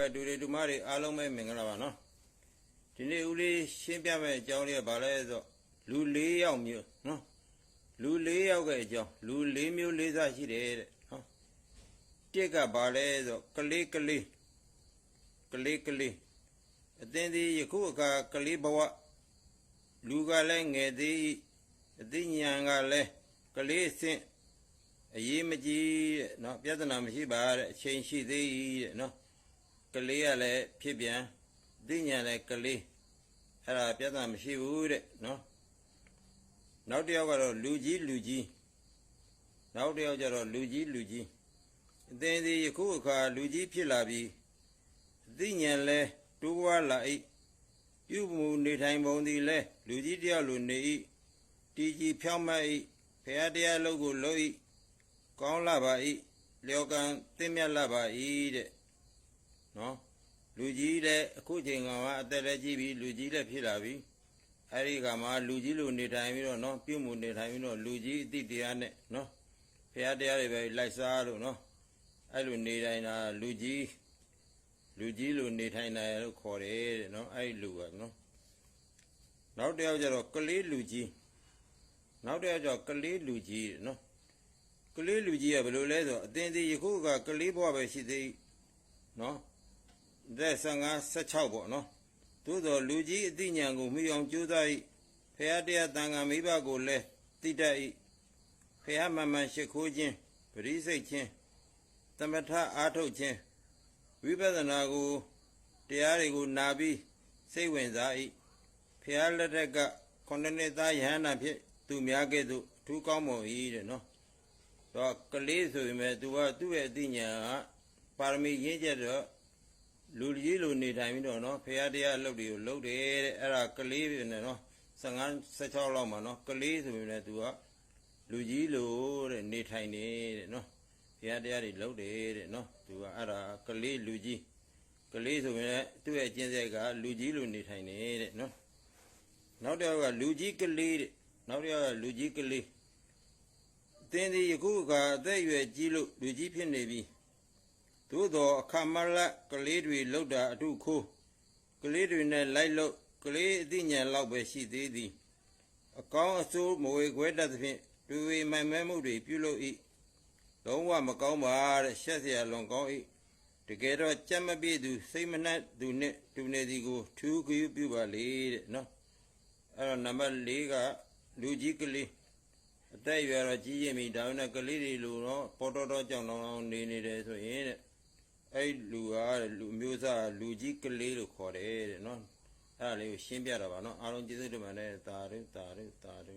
ကဲတူတွေတူမတွေအားလုံးပဲမင်္ဂလာပါနော်ဒီနေ့ဦးလေးရှင်းပြမယ့်အကြောင်းလေးကဘာလဲဆိုတော့လူ၄ယောက်မျိုးနော်လူ၄ယောက်ရဲ့အကြောင်းလူ၄မျိုး၄စားရှိတယ်တဲ့နော်တစ်ကဘာလဲဆိုတော့ကလေးကလေးကလေးကလေးအသင်ဒီယခုအခါကလေးဘဝလူကလည်းငယ်သေး၏အသိဉာဏ်ကလည်းကလေးအဆင့်အရေးမကြီးတဲ့နော်ပြဿနာမရှိပါတဲ့အချိန်ရှိသေး၏တဲ့နော် ကလေးကလည်းဖြစ်ပြန်သိညာလည်းကလေးအဲ့ဒါပြဿနာမရှိဘူးတဲ့နော်နောက်တစ်ယောက်ကတော့လူကြီးလူကြီးနောက်တစ်ယောက်ကျတော့လူကြီးလူကြီးအသင်ဒီယခုအခါလူကြီးဖြစ်လာပြီးသိညာလည်းတိုးပွားလာ၏ပြုမှုနေထိုင်ပုံသည်လည်းလူကြီးတယောက်လိုနေ၏တည်ကြည်ဖြောင့်မတ်၏ဖရာတရားလုပ်ကိုလုပ်၏ကောင်းလာပါ၏လျော်ကံသိမြတ်လာပါ၏တဲ့ နော်လူကြီးလည်းအခုချိန်ကမှအသက်လည်းကြီးပြီလူကြီးလည်းဖြစ်လာပြီအဲဒီကမှလူကြီးလိုနေထိုင်ပြီးတော့နော်ပြုမှုနေထိုင်ပြီးတော့လူကြီးအတိတရားနဲ့နော်ဖရာတရားတွေပဲလိုက်စားလို့နော်အဲ့လိုနေတိုင်းတာလူကြီးလူကြီးလိုနေထိုင်တယ်လို့ခေါ်တယ်တဲ့နော်အဲ့ဒီလူကနော်နောက်တစ်ယောက်ကျတော့ကလေးလူကြီးနောက်တစ်ယောက်ကျတော့ကလေးလူကြီးတဲ့နော်ကလေးလူကြီးကဘယ်လိုလဲဆိုတော့အတင်းသေးယခုကကလေးဘဝပဲရှိသေးနော် သက်15 16ပေါ့နော်သို့တော်လူကြီးအသိဉာဏ်ကိုမိအောင်ကြိုးစား၏ဖရာတရားတန်ခါမိဘကိုလည်းသိတတ်၏ဖရာမမှန်ရှိခိုးခြင်းပရိစိတ်ခြင်းသမထအားထုတ်ခြင်းဝိပဿနာကိုတရားတွေကိုနာပြီးစိတ်ဝင်စား၏ဖရာလက်ထက်ကခုနှစ်နှစ်သားယဟန္တာဖြစ်သူများကဲ့သို့အထူးကောင်းမွန်၏တဲ့နော်တော့ကလေးဆိုရင်ပဲသူကသူ့ရဲ့အသိဉာဏ်ကပါရမီရင့်ကျက်တော့ လူကြီးလူနေထိုင်ပြီးတော့နော်ဖရာတရားအလုပ်တွေကိုလုပ်တယ်တဲ့အဲ့ဒါကလေးပဲနဲ့နော်15 16လောက်မှာနော်ကလေးဆိုရင်လည်းသူကလူကြီးလူတဲ့နေထိုင်နေတဲ့နော်ဖရာတရားတွေလုပ်တယ်တဲ့နော်သူကအဲ့ဒါကလေးလူကြီးကလေးဆိုရင်လည်းသူ့ရဲ့အကျင့်ဆက်ကလူကြီးလူနေထိုင်နေတဲ့နော်နောက်တစ်ယောက်ကလူကြီးကလေးတဲ့နောက်တစ်ယောက်ကလူကြီးကလေးသင်ဒီယခုကအသက်အရွယ်ကြီးလို့လူကြီးဖြစ်နေပြီ သို့သောအခမလတ်ကလေးတွေလှုပ်တာအထုခိုးကလေးတွေနဲ့လိုက်လို့ကလေးအသိဉာဏ်လောက်ပဲရှိသေးသည်အကောင်းအဆိုးမဝေခွဲတတ်သဖြင့်တွေ့ဝေမိုင်မဲမှုတွေပြုလုပ်၏လုံးဝမကောင်းပါတဲ့ရှက်เสียလွန်ကောင်း၏တကယ်တော့ကြက်မပြည့်သူစိတ်မနှက်သူနဲ့တူနေသည်ကိုထူးခယူပြုပါလေတဲ့နော်အဲ့တော့နံပါတ်၄ကလူကြီးကလေးအသက်အရွယ်တော့ကြီးရင်ပြီဒါပေမဲ့ကလေးတွေလိုတော့ပေါ်တော်တော်ကြောင်တောင်နေနေတယ်ဆိုရင်တဲ့ အဲ့လူကလူအမျိုးသားလူကြီးကလေးလို့ခေါ်တယ်တဲ့နော်အဲ့ဒါလေးကိုရှင်းပြတာပါနော်အားလုံးကျေးဇူးတင်ပါတယ်တာရုတာရုတာရု